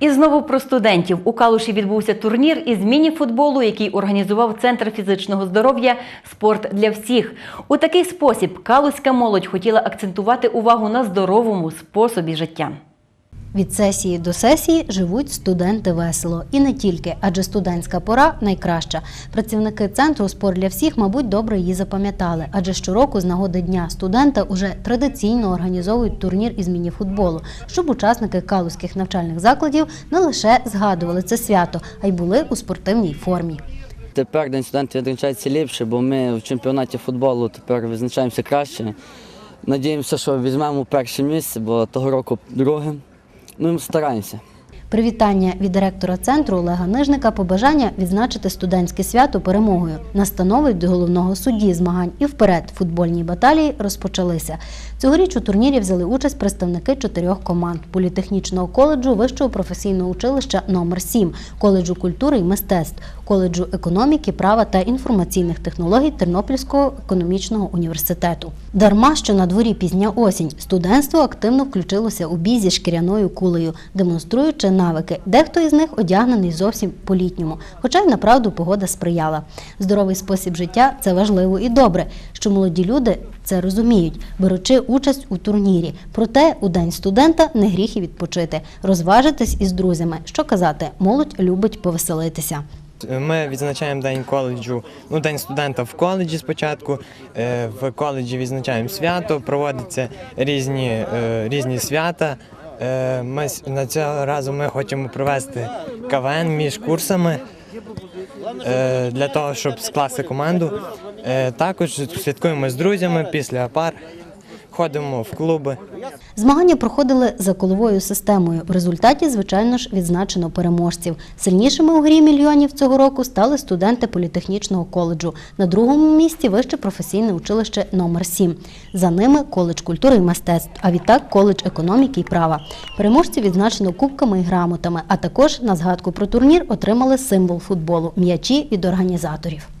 І знову про студентів. У Калуші відбувся турнір із міні-футболу, який організував Центр фізичного здоров'я Спорт для всіх. У такий спосіб калуська молодь хотіла акцентувати увагу на здоровому способі життя. Від сесії до сесії живуть студенти весело. І не тільки, адже студентська пора найкраща. Працівники центру спорт для всіх, мабуть, добре її запам'ятали, адже щороку з нагоди дня студента уже традиційно організовують турнір із мініфутболу, щоб учасники калузьких навчальних закладів не лише згадували це свято, а й були у спортивній формі. Тепер День студентів відзначається ліпше, бо ми в чемпіонаті футболу тепер визначаємося краще. Надіємося, що візьмемо перше місце, бо того року друге. Ну, стараємося. Привітання від директора центру Олега Нижника побажання відзначити студентське свято перемогою. Настанови до головного судді змагань і вперед футбольні баталії розпочалися. Цьогоріч у турнірі взяли участь представники чотирьох команд: політехнічного коледжу, вищого професійного училища номер 7 коледжу культури і мистецтв, коледжу економіки, права та інформаційних технологій Тернопільського економічного університету. Дарма, що на дворі пізня осінь, студентство активно включилося у бій зі шкіряною кулею, демонструючи навики. Дехто із них одягнений зовсім по-літньому, хоча й направду погода сприяла. Здоровий спосіб життя це важливо і добре, що молоді люди це розуміють, беручи участь у турнірі. Проте у день студента не гріх і відпочити, розважитись із друзями. Що казати, молодь любить повеселитися. Ми відзначаємо день коледжу, ну день студента в коледжі спочатку. Е, В коледжі відзначаємо свято, проводяться різні, е, різні свята. Е, Ми на цього разу ми хочемо провести КВН між курсами е, для того, щоб скласти команду. Е, Також святкуємо з друзями після пар, ходимо в клуби. Змагання проходили за коловою системою. В результаті, звичайно ж, відзначено переможців. Сильнішими у грі мільйонів цього року стали студенти політехнічного коледжу. На другому місці вище професійне училище номер 7 За ними коледж культури і мистецтв, а відтак коледж економіки і права. Переможців відзначено кубками і грамотами. А також на згадку про турнір отримали символ футболу м'ячі від організаторів.